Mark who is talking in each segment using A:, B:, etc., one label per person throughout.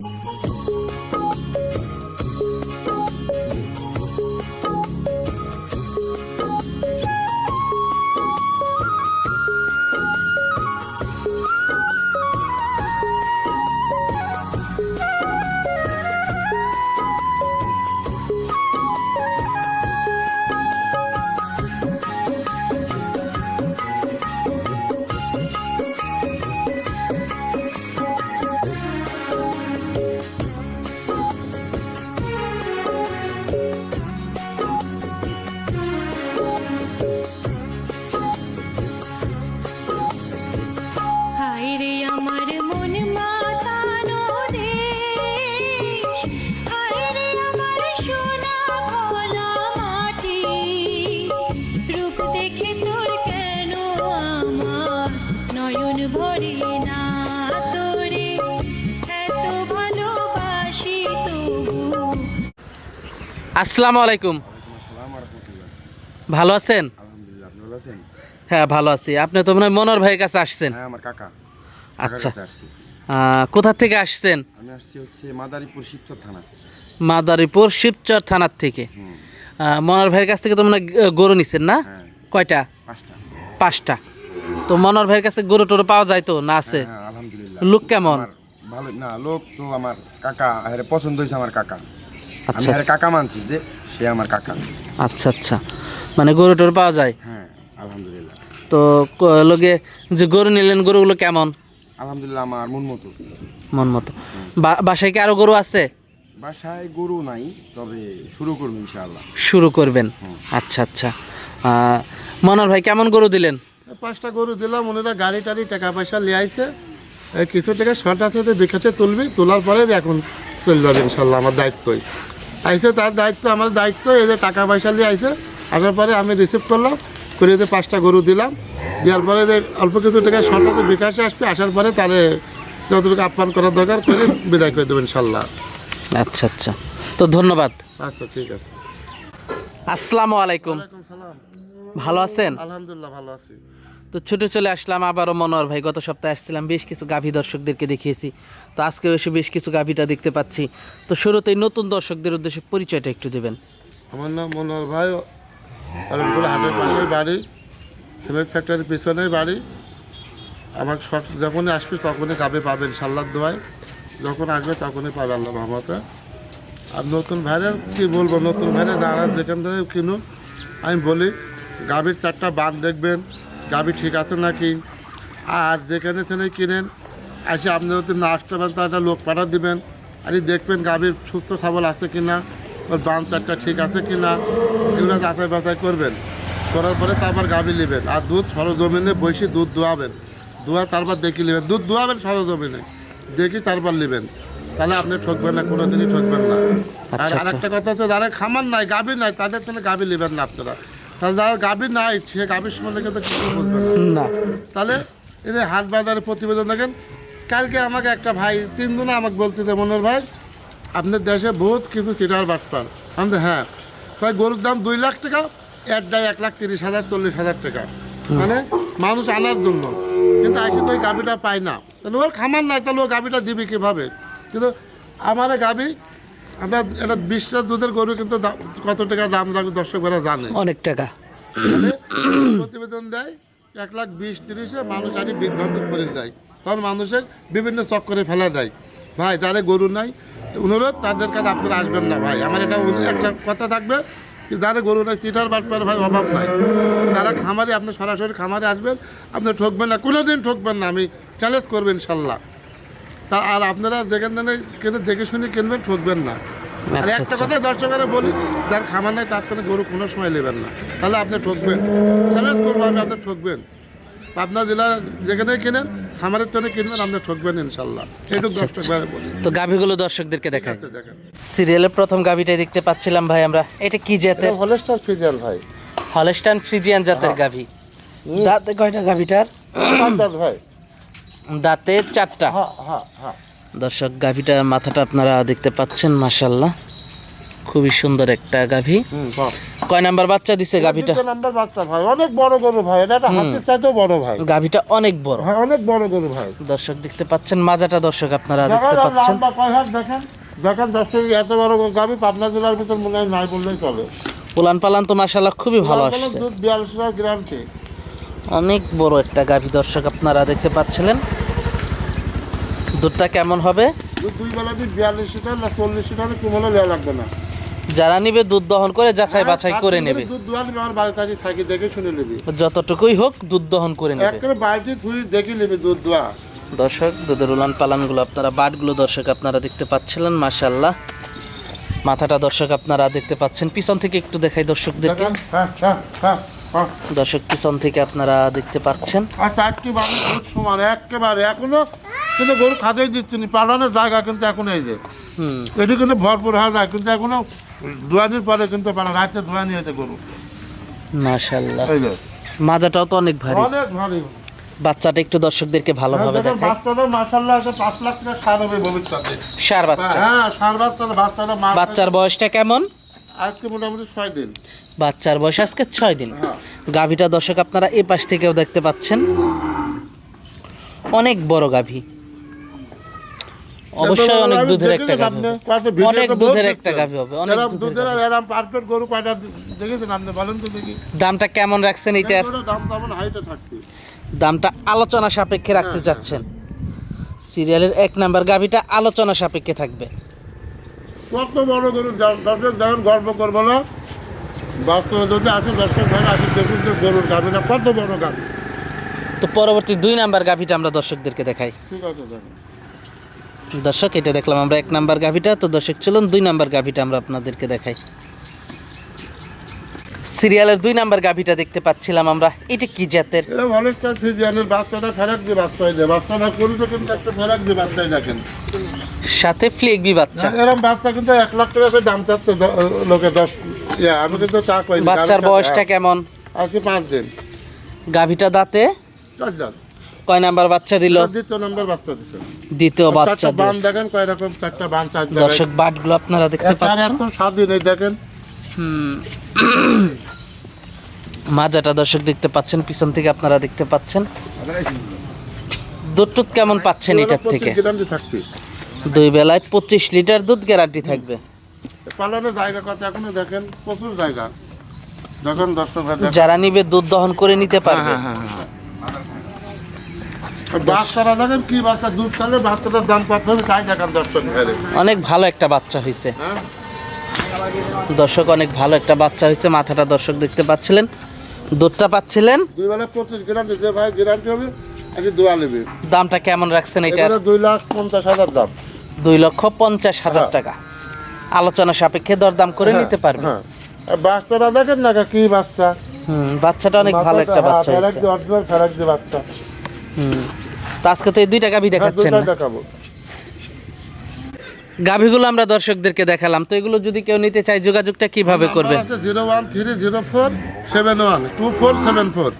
A: হায়
B: আসসালামু আলাইকুম। ভালো আছেন? হ্যাঁ ভালো আছি। আপনি তো মনে হয় মনোর ভাইয়ের কাছে আসছেন।
C: হ্যাঁ আমার কাকা।
B: আচ্ছা। কোথা থেকে আসছেন?
C: আমি আসছি হচ্ছে মাদারীপুর শিবচর থানা।
B: মাদারীপুর শিবচর থানার থেকে। মনোর ভাইয়ের কাছ থেকে তো মানে গরু নিছেন না?
C: হ্যাঁ।
B: কয়টা?
C: পাঁচটা।
B: পাঁচটা। তো মনোর ভাইয়ের কাছে গরু টরু পাওয়া যায় তো? না আছে?
C: হ্যাঁ আলহামদুলিল্লাহ।
B: লোক কেমন?
C: ভালো না লোক তো আমার কাকা পছন্দ হয়েছে আমার কাকা। আমি
B: আচ্ছা
C: হ্যাঁ কাকা মানছি যে সে আমার কাকা।
B: আচ্ছা আচ্ছা। মানে গরু টরু পাওয়া যায়?
C: হ্যাঁ আলহামদুলিল্লাহ।
B: তো লগে যে গরু নিলেন গরুগুলো কেমন?
C: আলহামদুলিল্লাহ আমার মন মতো।
B: মন মতো। বাসায় কি আরও গরু আছে?
C: বাসায় গরু নাই তবে শুরু করব ইনশাআল্লাহ।
B: শুরু করবেন? আচ্ছা আচ্ছা। মনোর ভাই কেমন গরু দিলেন?
D: পাঁচটা গরু দিলাম ওনারা গাড়ি টাড়ি টাকা পয়সা নিয়ে আইছে। কিছু টাকা শর্ট আছে বিকাশে তুলবি তোলার পরে এখন চলে যাবে ইনশাল্লাহ আমার দায়িত্বই। আইসে তার দায়িত্ব আমার দায়িত্ব এই যে টাকা পয়সা নিয়ে আইসে। আসার পরে আমি রিসিভ করলাম করে যে পাঁচটা গরু দিলাম। দেওয়ার পরে যে অল্প কিছু টাকা আছে বিকাশে আসবে আসার পরে তারে যতটুকু আপ্যায়ন করার দরকার করে বিদায় করে দেবেন ইনশাল্লাহ।
B: আচ্ছা আচ্ছা। তো ধন্যবাদ।
D: আচ্ছা ঠিক আছে।
B: আসসালামু আলাইকুম। ভালো আছেন?
D: আলহামদুলিল্লাহ ভালো আছি।
B: তো ছুটে চলে আসলাম আবারও মনোহর ভাই। গত সপ্তাহে আসছিলাম, বেশ কিছু গাভী দর্শকদেরকে দেখিয়েছি। তো আজকেও এসে বেশ কিছু গাভীটা দেখতে পাচ্ছি। তো শুরুতেই নতুন দর্শকদের উদ্দেশ্যে পরিচয়টা একটু দেবেন।
D: আমার নাম মনোহর ভাই হাটের পাশে বাড়ি। সিমেন্ট ফ্যাক্টরির পিছনে বাড়ি। আমার শখ, যখনই আসবে তখনই গাবে পাবেন সাল্লাদ দোয়ায়। যখন আসবে তখনই পাবে আল্লাহ রহমতে। আর নতুন ভাইরা কি বলব, নতুন ভাইরা যারা যেখান থেকে কিনুন আমি বলি, গাভীর চারটা বাঁধ দেখবেন গাভী ঠিক আছে নাকি? আর যেখানে থেকে কিনেন এসে আপনি যদি না আসতে পারেন একটা লোক পাঠা দিবেন। আর দেখবেন গাভীর সুস্থ সবল আছে কি না ওর বান চারটা ঠিক আছে কি না এগুলো যাচাই বাছাই করবেন। করার পরে তারপর গাভী নেবেন। আর দুধ সরজমিনে বসে দুধ দোয়াবেন দোয়া তারপর দেখি নেবেন। দুধ দোয়াবেন সরজমিনে দেখি তারপর নেবেন। তাহলে আপনি ঠকবেন না কোনো দিনই ঠকবেন না। আর
B: আচ্ছা,
D: আরেকটা কথা হচ্ছে যারা খামার নাই গাভী নাই তাদের জন্য গাভী নেবেন না আপনারা। তাহলে যারা গাভী নাই সে গাভীর সম্বন্ধে কিন্তু কিছু বুঝবেন না। তাহলে এই যে হাট বাজারের প্রতিবেদন দেখেন কালকে আমাকে একটা ভাই তিন দিনে আমাকে বলতেছে মনোর ভাই আপনার দেশে বহুত কিছু সিটার বাটপার। আমি হ্যাঁ। তাই গরুর দাম দুই লাখ টাকা এক দাম এক লাখ তিরিশ হাজার চল্লিশ হাজার টাকা। মানে মানুষ আনার জন্য। কিন্তু আসে তো ওই গাভিটা পায় না। তাহলে ওর খামার নাই তাহলে ও গাভিটা দিবি কীভাবে? কিন্তু আমার গাভি আমরা একটা বিশটা দুধের গরু কিন্তু কত টাকা দাম লাগবে দর্শকরা জানে।
B: অনেক টাকা।
D: প্রতিবেদন দেয় এক লাখ বিশ তিরিশে মানুষ আগে বিভ্রান্ত করে যায়। তখন মানুষের বিভিন্ন চক্করে ফেলা যায়। ভাই যারা গরু নাই অনুরোধ তাদের কাছে আপনারা আসবেন না ভাই। আমার এটা একটা কথা থাকবে যে যারা গরু নাই সিটার বাটপার ভাই অভাব নাই। তারা খামারে আপনি সরাসরি খামারে আসবেন আপনি ঠকবেন না কোনো দিন ঠকবেন না। আমি চ্যালেঞ্জ করবেন ইনশাল্লাহ। তা আর আপনারা যেখান থেকে দেখে শুনে কিনবেন ঠকবেন না। আর
B: আচ্ছা,
D: একটা
B: আচ্ছা।
D: কথা দর্শকেরা বলি যার খামার নাই তার থেকে গরু কোনো সময় নেবেন না। তাহলে আপনি ঠকবেন। চ্যালেঞ্জ করব আমি আপনি ঠকবেন। আপনার জেলা যেখানে কিনেন খামারের থেকে কিনবেন আপনি ঠকবেন ইনশাল্লাহ। এইটুকু দর্শক বলি।
B: তো গাভীগুলো দর্শকদেরকে দেখায়
D: আচ্ছা দেখেন।
B: সিরিয়ালের প্রথম গাভীটাই দেখতে পাচ্ছিলাম ভাই আমরা। এটা কি জাতের?
D: হলেস্টার ফিজিয়ান ভাই।
B: হলস্টাইন ফ্রিজিয়ান জাতের গাভী। দাঁতে কয়টা গাভীটার?
D: আন্দাজ ভাই।
B: দাঁতে চারটা।
D: হ্যাঁ হ্যাঁ হ্যাঁ।
B: দর্শক গাভীটা মাথাটা আপনারা দেখতে পাচ্ছেন মাসাল্লাহ খুবই সুন্দর একটা গাভী। কয় নাম্বার বাচ্চা দিছে গাভীটা?
D: নাম্বার বাচ্চা ভাই অনেক বড় গরু ভাই এটা হাতির চাইতেও বড় ভাই।
B: গাভীটা অনেক বড়।
D: ভাই অনেক বড় গরু ভাই।
B: দর্শক দেখতে পাচ্ছেন মাজাটা দর্শক আপনারা দেখতে পাচ্ছেন।
D: দেখেন? দেখেন দর্শক এত বড় গাবি পাবনা জেলার ভিতর মনে হয় নাই বললেই চলে।
B: উলান পালান তো মাসাল্লাহ খুবই ভালো আসছে।
D: বিয়াল্লিশ গ্রামটি
B: অনেক বড় একটা গাভী দর্শক আপনারা দেখতে পাচ্ছিলেন। দুধটা কেমন হবে?
D: দুধ দুই বেলা বিয়াল্লিশ লিটার না চল্লিশ লিটার কুমলে দেওয়া লাগবে না।
B: যারা নিবে দুধ দহন করে যাচাই বাছাই করে নেবে
D: দুধ আমার বাড়ির কাছে থাকি দেখে শুনে নিবি।
B: যতটুকুই হোক দুধ দহন করে নেবে।
D: একেবারে বাড়িতে থুই দেখে নিবি দুধ দোয়া।
B: দর্শক দুধের উলান পালানগুলো আপনারা বাটগুলো দর্শক আপনারা দেখতে পাচ্ছিলেন মাশাল্লাহ মাথাটা দর্শক আপনারা দেখতে পাচ্ছেন। পিছন থেকে একটু দেখাই দর্শকদেরকে।
D: হ্যাঁ হ্যাঁ হ্যাঁ হ্যাঁ
B: দর্শক পিছন থেকে আপনারা দেখতে পাচ্ছেন।
D: আর চারটি বাড়ি সমান একেবারে এখনও কিন্তু গরু খাতেই দিচ্ছি না পালানোর জায়গা কিন্তু এখন এই যে।
B: হুম।
D: এটি কিন্তু ভরপুর হওয়া যায় কিন্তু এখনও দুয়ানির পরে কিন্তু পালা রাতে দুয়ানি হয়েছে গরু।
B: মাশাল্লাহ
D: এই যে।
B: মাজাটাও তো অনেক ভারী।
D: অনেক ভারী।
B: বাচ্চাটা একটু দর্শকদেরকে ভালোভাবে দেখায়
D: বাচ্চাটা মাসাল্লাহ একটা পাঁচ লাখ টাকা সার হবে ভবিষ্যতে।
B: সার বাচ্চা।
D: হ্যাঁ সার বাচ্চাটা বাচ্চাটা
B: বাচ্চার বয়সটা কেমন?
D: আজকে মোটামুটি ছয় দিন।
B: বাচ্চার বয়স আজকে ছয় দিন।
D: হ্যাঁ।
B: গাভীটা দর্শক আপনারা এ পাশ থেকেও দেখতে পাচ্ছেন। অনেক বড় গাভী। অবশ্যই অনেক দুধের একটা গাভী হবে। অনেক দুধের একটা গাভী হবে অনেক দুধের।
D: পারফেক্ট গরু কয়টা দেখেছেন আপনি? বলেন তো দেখি।
B: দামটা কেমন রাখছেন এটার?
D: দাম তেমন হাইটে থাকবে
B: দামটা আলোচনা সাপেক্ষে রাখতে চাচ্ছেন। সিরিয়ালের এক নাম্বার গাভীটা আলোচনা সাপেক্ষে থাকবে।
D: কত বড় গরু? দর্শক যখন গল্প করব না। বাস্তবে যদি আসে দর্শক ভাই আসে দেখুন যে গরুর গাভিটা কত বড় গাভি।
B: তো পরবর্তী দুই নাম্বার গাভীটা আমরা দর্শকদেরকে দেখাই।
D: ঠিক আছে দেখেন।
B: দর্শক এটা দেখলাম আমরা এক নাম্বার গাভীটা। তো দর্শক চলুন দুই নাম্বার গাভীটা আমরা আপনাদেরকে দেখাই। সিরিয়ালের দুই নাম্বার গাভীটা দেখতে পাচ্ছিলাম আমরা। এটা কি জাতের?
D: এটা হলস্টার ফিজিয়ানের বাচ্চাটা ফেরাক দিয়ে বাচ্চাই দেয়। বাচ্চাটা করবে কিন্তু একটা ফেরাক দিয়ে বাচ্চাই দেখেন।
B: সাথে ফ্লেগবি বাচ্চা।
D: এরকম বাচ্চা কিন্তু এক লাখ টাকা করে দাম চাচ্ছে লোকে দশ ইয়া আমি কিন্তু চা পাইনি
B: বাচ্চার বয়সটা কেমন?
D: আজকে পাঁচ দিন।
B: গাভীটা দাঁতে?
D: চার দিন
B: কয় নাম্বার বাচ্চা দিল?
D: দ্বিতীয় নম্বর বাচ্চা দিচ্ছে
B: দ্বিতীয় বাচ্চা
D: বান দেখেন কয় রকম চারটা বান চার
B: দর্শক বাটগুলো আপনারা দেখতে পাচ্ছেন।
D: এত স্বাধীন এই দেখেন।
B: হুম। মাজাটা দর্শক দেখতে পাচ্ছেন পিছন থেকে আপনারা দেখতে পাচ্ছেন। দুধ টুধ কেমন পাচ্ছেন এটার থেকে? দুই বেলায় পঁচিশ লিটার দুধ গ্যারান্টি থাকবে।
D: পালনের জায়গা কথা এখনও দেখেন প্রচুর জায়গা। যখন দর্শক
B: যারা নিবে দুধ দহন করে নিতে পারবে।
D: বাচ্চারা দেখেন কি বাচ্চা দুধ খালে বাচ্চাটার দাম কত হবে তাই দেখান দর্শক
B: অনেক ভালো একটা বাচ্চা হয়েছে
D: হ্যাঁ
B: দর্শক অনেক ভালো একটা বাচ্চা হয়েছে মাথাটা দর্শক দেখতে পাচ্ছিলেন। দুধটা পাচ্ছিলেন।
D: দুই বেলা পঁচিশ গ্রাম দিতে ভাই গ্যারান্টি হবে আজকে দোয়া নেবে।
B: দামটা কেমন রাখছেন
D: এবারে দুই লাখ পঞ্চাশ হাজার দাম।
B: দুই লক্ষ পঞ্চাশ হাজার
D: হ্যাঁ।
B: টাকা। আলোচনা সাপেক্ষে দরদাম করে নিতে পারবে।
D: হ্যাঁ। বাচ্চারা দেখেন না কি বাচ্চা।
B: হুম বাচ্চাটা অনেক ভালো একটা বাচ্চা
D: বাচ্চা।
B: তো আজকে তো এই দুইটা গাভী
D: হ্যাঁ
B: দেখাচ্ছেন
D: দেখাবো।
B: গাভীগুলো আমরা দর্শকদেরকে দেখালাম। তো এগুলো যদি কেউ নিতে চায় যোগাযোগটা কীভাবে করবে
D: zero one three zero four seven one two four seven four.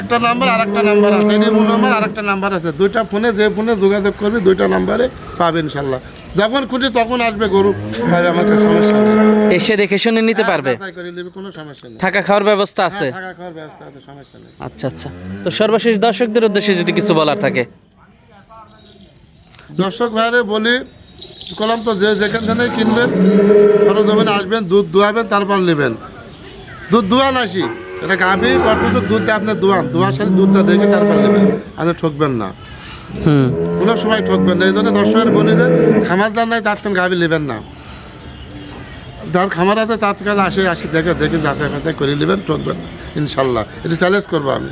D: একটা নাম্বার আর একটা নাম্বার আছে। এটি নাম্বার আর একটা নাম্বার আছে। দুইটা ফোনে যে ফোনে যোগাযোগ করবে দুইটা নাম্বারে পাবে ইনশাল্লাহ। যখন খুঁজি তখন আসবে গরু। ভাই আমার সমস্যা নেই।
B: এসে দেখে শুনে নিতে পারবে।
D: করে নিবে কোনো সমস্যা নেই।
B: থাকা খাওয়ার ব্যবস্থা আছে?
D: হ্যাঁ, থাকা খাওয়ার ব্যবস্থা আছে সমস্যা নেই।
B: আচ্ছা আচ্ছা। তো সর্বশেষ দর্শকদের উদ্দেশ্যে যদি কিছু বলার থাকে।
D: দর্শক ভাইরে বলি কলম তো যে যেখান থেকে কিনবেন সরজমিনে আসবেন দুধ দোয়াবেন তারপর নেবেন। দুধ দোয়ান আসি। এটা গাভি কত দুধ আপনার দোয়ান দোয়ার সাথে দুধটা দেখে তারপর নেবেন। আপনি ঠকবেন না।
B: হুম।
D: কোনো সময় ঠকবেন না। এই জন্য দর্শকের বলি যে খামারদার নাই তার থেকে গাভি নেবেন না। যার খামার আছে তার কাছে আসে আসি দেখে দেখে যাচাই ফাচাই করে নেবেন ঠকবেন না ইনশাল্লাহ। এটা চ্যালেঞ্জ করব আমি।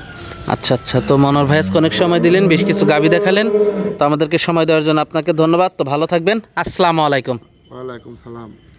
B: আচ্ছা আচ্ছা। তো মনোর ভাইস অনেক সময় দিলেন বেশ কিছু গাভী দেখালেন। তো আমাদেরকে সময় দেওয়ার জন্য আপনাকে ধন্যবাদ। তো ভালো থাকবেন। আসসালামু আলাইকুম।
D: ওয়ালাইকুম সালাম।